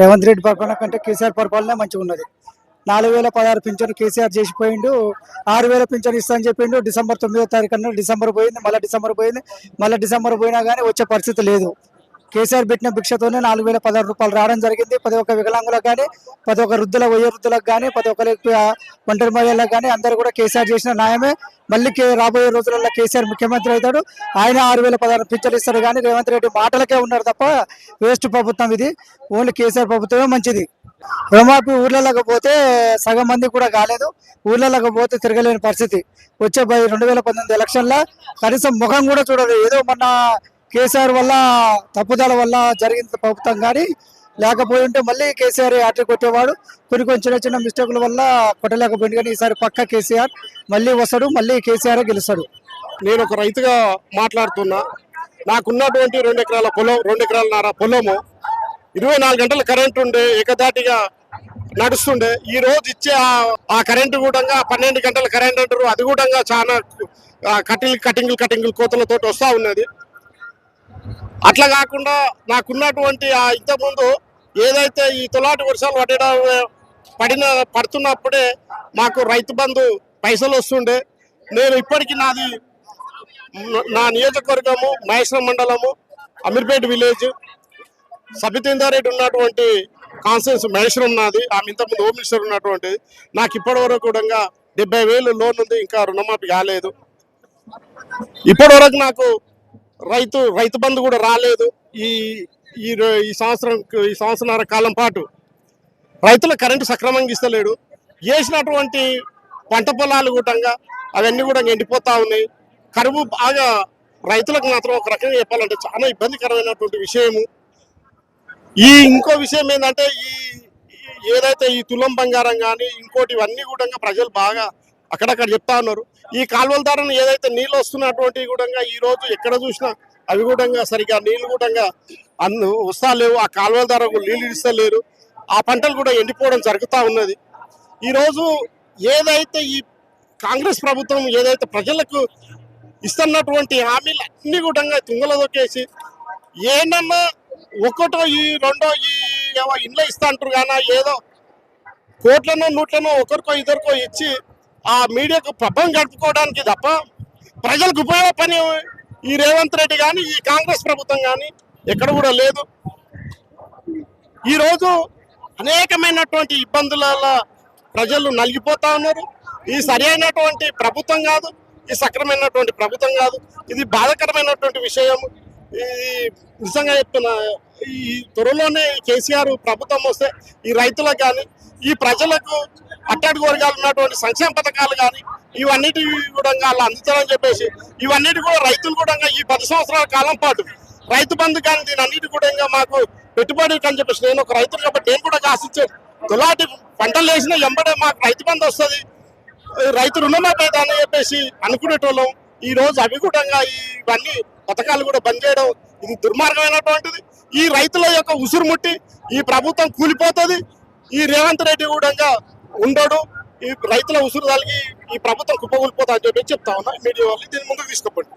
రేవంత్ రెడ్డి పరిపాలన కంటే కేసీఆర్ పరిపాలన మంచిగా ఉన్నది. నాలుగు వేల పదహారు పింఛను కేసీఆర్ చేసిపోయిండు ఆరు వేల పింఛను ఇస్తానని చెప్పిండు. డిసెంబర్ తొమ్మిదో తారీఖు అన్న డిసెంబర్ పోయింది. మళ్ళీ డిసెంబర్ పోయింది. మళ్ళీ డిసెంబర్ పోయినా కానీ వచ్చే పరిస్థితి లేదు. కేసీఆర్ పెట్టిన భిక్షతోనే నాలుగు వేల పదహారు రూపాయలు రావడం జరిగింది. ప్రతి ఒక్క వికలాంగులకు కానీ ప్రతి ఒక్క వృద్ధుల వయోవృద్ధులకు కానీ ప్రతి ఒక్కరికి ఒంటరి మహిళలకు కానీ అందరూ కూడా కేసీఆర్ చేసిన న్యాయమే. మళ్ళీ కే- రాబోయే రోజులలో కేసీఆర్ ముఖ్యమంత్రి అవుతాడు. ఆయన ఆరు వేల పదహారు పింఛన్లు ఇస్తాడు కానీ రేవంత్ రెడ్డి మాటలకే ఉన్నారు తప్ప వేస్ట్ ప్రభుత్వం ఇది. ఓన్లీ కేసీఆర్ ప్రభుత్వమే మంచిది. రుణమాఫీ ఊర్లలోకి పోతే సగం మంది కూడా కాలేదు. ఊర్లలోకి పోతే తిరగలేని పరిస్థితి. వచ్చే బై రెండు వేల పంతొమ్మిది ఎలక్షన్లో కనీసం ముఖం కూడా చూడదు ఏదో మొన్న కేసీఆర్ వల్ల తప్పుదల వల్ల జరిగిన ప్రభుత్వం కానీ లేకపోయి ఉంటే మళ్ళీ కేసీఆర్ అట్లా కొట్టేవాడు. కొన్ని కొన్ని చిన్న చిన్న మిస్టేకుల వల్ల కొట్టలేకపోయింది కానీ ఈసారి పక్క కేసీఆర్ మళ్ళీ వస్తాడు మళ్ళీ కేసీఆర్ గెలుస్తాడు. నేను ఒక రైతుగా మాట్లాడుతున్నా. నాకున్నటువంటి రెండు ఎకరాల పొలం రెండు ఎకరాల నారా పొలము ఇరవై నాలుగు గంటల కరెంట్ ఉండే ఏకదాటిగా నడుస్తుండే. ఈ రోజు ఇచ్చే ఆ- కరెంటు కూడా పన్నెండు గంటల కరెంట్ అంటారు. అది కూడా చాలా కటింగ్ కటింగ్ కటింగ్ కోతలతో వస్తూ ఉన్నది. అట్లా కాకుండా నాకున్నటువంటి ఆ ఇంతకుముందు ఏదైతే ఈ తొలాటి వర్షాలు పడడం పడిన పడుతున్నప్పుడే మాకు రైతు బంధు పైసలు వస్తుండే. నేను ఇప్పటికీ నాది నా నియోజకవర్గము మహేశ్వరం మండలము అమీర్పేట విలేజ్. సబితేందారెడ్డి ఉన్నటువంటి కాన్సెన్స్ మహేశ్వరం నాది. ఆమె ఇంతకుముందు హోమ్ మినిస్టర్ ఉన్నటువంటి నాకు ఇప్పటి వరకు కూడా డెబ్బై వేలు లోన్ ఉంది. ఇంకా రుణమాఫీ కాలేదు. ఇప్పటి వరకు నాకు రైతు రైతు బంధు కూడా రాలేదు. ఈ ఈ ఈ సంవత్సరం ఈ సంవత్సరాల కాలం పాటు రైతుల కరెంటు సక్రమంగా ఇస్తలేడు. వేసినటువంటి పంట పొలాలు కూడంగా అవన్నీ కూడా ఎండిపోతూ ఉన్నాయి. కరువు బాగా రైతులకు మాత్రం ఒక రకంగా చెప్పాలంటే చాలా ఇబ్బందికరమైనటువంటి విషయము. ఈ ఇంకో విషయం ఏంటంటే ఈ ఏదైతే ఈ తులం బంగారం కానీ ఇంకోటి ఇవన్నీ కూడా ప్రజలు బాగా అక్కడక్కడ చెప్తా ఉన్నారు. ఈ కాలువల ద్వారా ఏదైతే నీళ్ళు వస్తున్నటువంటి కూడా ఈరోజు ఎక్కడ చూసినా అవి కూడా సరిగా నీళ్ళు కూడా అన్ను వస్తా లేవు. ఆ కాలువల ద్వారా నీళ్ళు ఇస్తలేరు. ఆ పంటలు కూడా ఎండిపోవడం జరుగుతూ ఉన్నది. ఈరోజు ఏదైతే ఈ కాంగ్రెస్ ప్రభుత్వం ఏదైతే ప్రజలకు ఇస్తున్నటువంటి హామీలు అన్ని కూడా తుంగల దొక్కేసి ఏనన్నా ఒకటో ఈ రెండో ఈ ఏవో ఇండ్లు ఇస్తా అంటారు కానీ ఏదో కోట్లనో నూట్లనో ఒకరికో ఇద్దరికో ఇచ్చి ఆ మీడియాకు పబ్బం గడుపుకోవడానికి తప్ప ప్రజలకు ఉపయోగపని ఈ రేవంత్ రెడ్డి కానీ ఈ కాంగ్రెస్ ప్రభుత్వం కానీ ఎక్కడ కూడా లేదు. ఈరోజు అనేకమైనటువంటి ఇబ్బందుల ప్రజలు నలిగిపోతా ఉన్నారు. ఇది సరి అయినటువంటి ప్రభుత్వం కాదు ఇది సక్రమైనటువంటి ప్రభుత్వం కాదు. ఇది బాధకరమైనటువంటి విషయం. ఈ నిజంగా చెప్తున్నా ఈ త్వరలోనే కేసీఆర్ ప్రభుత్వం వస్తే ఈ రైతులకు కానీ ఈ ప్రజలకు అట్టడుగు వర్గాలు ఉన్నటువంటి సంక్షేమ పథకాలు కానీ ఇవన్నిటి కూడా వాళ్ళు అందించాలని చెప్పేసి ఇవన్నిటి కూడా రైతులు కూడా ఈ పది సంవత్సరాల కాలం పాటు రైతు బంధు కానీ దీని అన్నిటి కూడా ఇంకా మాకు పెట్టుబడి అని చెప్పేసి నేను ఒక రైతులు కాబట్టి నేను కూడా ఆశించాను తులాటి పంటలు వేసిన ఎంబడే మాకు రైతు బంధు వస్తుంది. రైతు రుణమాఫీ అని చెప్పేసి అనుకునేటోళ్ళం. ఈ రోజు అవి కూడా ఇవన్నీ పథకాలు కూడా బంద్ చేయడం ఇది దుర్మార్గమైనటువంటిది. ఈ రైతుల యొక్క ఉసురు ముట్టి ఈ ప్రభుత్వం కూలిపోతుంది. ఈ రేవంత్ రెడ్డి కూడా ఉండడు. ఈ రైతుల ఉసురు తలిగి ఈ ప్రభుత్వం కుప్పగొలిపోతా అని చెప్పి చెప్తా ఉన్నా. మీడియా వాళ్ళు దీని ముందుకు తీసుకుపోండి.